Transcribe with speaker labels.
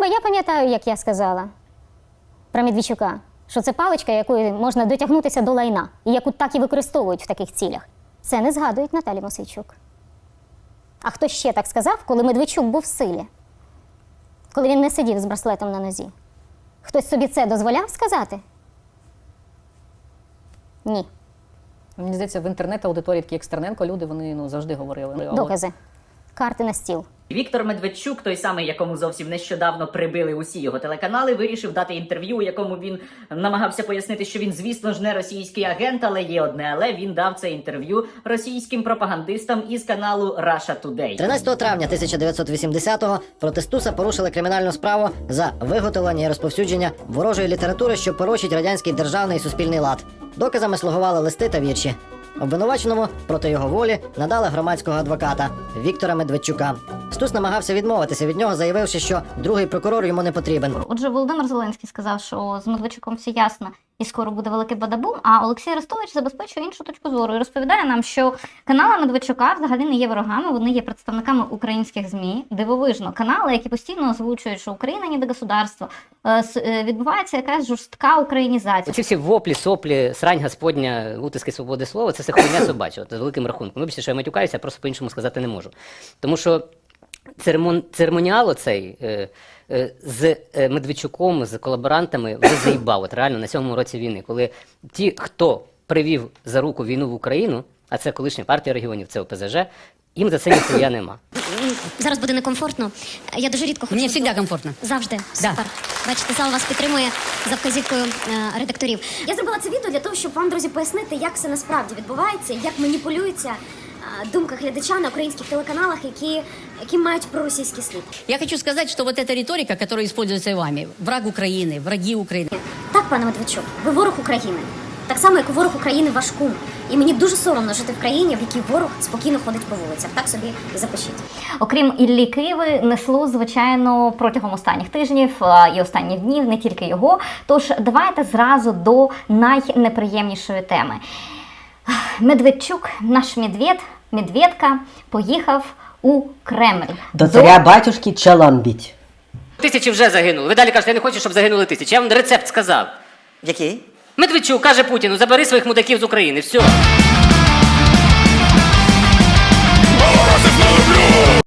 Speaker 1: Бо я пам'ятаю, як я сказала про Медведчука, що це паличка, якою можна дотягнутися до лайна, і яку так і використовують в таких цілях. Це не згадують Наталі Мосейчук. А хто ще так сказав, коли Медведчук був в силі? Коли він не сидів з браслетом на нозі? Хтось собі це дозволяв сказати? Ні.
Speaker 2: Мені здається, в інтернет-аудиторії такі як Стерненко люди вони ну, завжди говорили.
Speaker 1: Докази. Карти на стіл.
Speaker 3: Віктор Медведчук, той самий, якому зовсім нещодавно прибили усі його телеканали, вирішив дати інтерв'ю, у якому він намагався пояснити, що він, звісно ж, не російський агент, але є одне, але він дав це інтерв'ю російським пропагандистам із каналу Russia Today.
Speaker 4: 13 травня 1980-го проти Стуса порушили кримінальну справу за виготовлення і розповсюдження ворожої літератури, що порочить радянський державний і суспільний лад. Доказами слугували листи та вірші. Обвинуваченому проти його волі надали громадського адвоката Віктора Медведчука. Стус намагався відмовитися від нього, заявивши, що другий прокурор йому не потрібен.
Speaker 5: Отже, Володимир Зеленський сказав, що з Медведчуком все ясно і скоро буде великий бадабум. А Олексій Арестович забезпечує іншу точку зору і розповідає нам, що канали Медведчука взагалі не є ворогами, вони є представниками українських змі. Дивовижно, канали, які постійно озвучують, що Україна не до государства, Е, е, відбувається якась жорстка українізація.
Speaker 6: Оці всі воплі, соплі, срань господня, утиски свободи слова, це все хуйня собача, з великим рахунком. Вибачте, що я матюкаюся, я просто по-іншому сказати не можу. Тому що церемон, церемоніал оцей е, е, з е, Медведчуком, з колаборантами вже заїбав, от реально на сьомому році війни, коли ті, хто привів за руку війну в Україну, а це колишня партія регіонів, це ОПЗЖ, їм за це ніхуя нема.
Speaker 7: Зараз буде некомфортно. Я дуже рідко хочу.
Speaker 8: Мені завжди комфортно.
Speaker 7: Завжди.
Speaker 8: Да.
Speaker 7: Супер. Бачите, зал вас підтримує за вказівкою е, редакторів. Я зробила це відео для того, щоб вам, друзі, пояснити, як все насправді відбувається, як маніпулюється думка глядача на українських телеканалах, які, які мають проросійський слід.
Speaker 8: Я хочу сказать, что вот эта риторика, которая используется вами, враг Украины, враги Украины,
Speaker 7: Так, пане Медведчук, ви ворог України. Так само, як і ворог України ваш кум. І мені дуже соромно жити в країні, в якій ворог спокійно ходить по вулицях. Так собі і запишіть.
Speaker 5: Окрім Іллі Киви, несло звичайно протягом останніх тижнів е, і останніх днів, не тільки його. Тож давайте зразу до найнеприємнішої теми. Медведчук, наш медвед, медведка, поїхав у Кремль.
Speaker 9: До царя батюшки Чаламбіть.
Speaker 6: Тисячі вже загинули. Ви далі кажете, я не хочу, щоб загинули тисячі. Я вам рецепт сказав.
Speaker 9: Який?
Speaker 6: Медведчук каже Путіну, забери своїх мудаків з України. Все.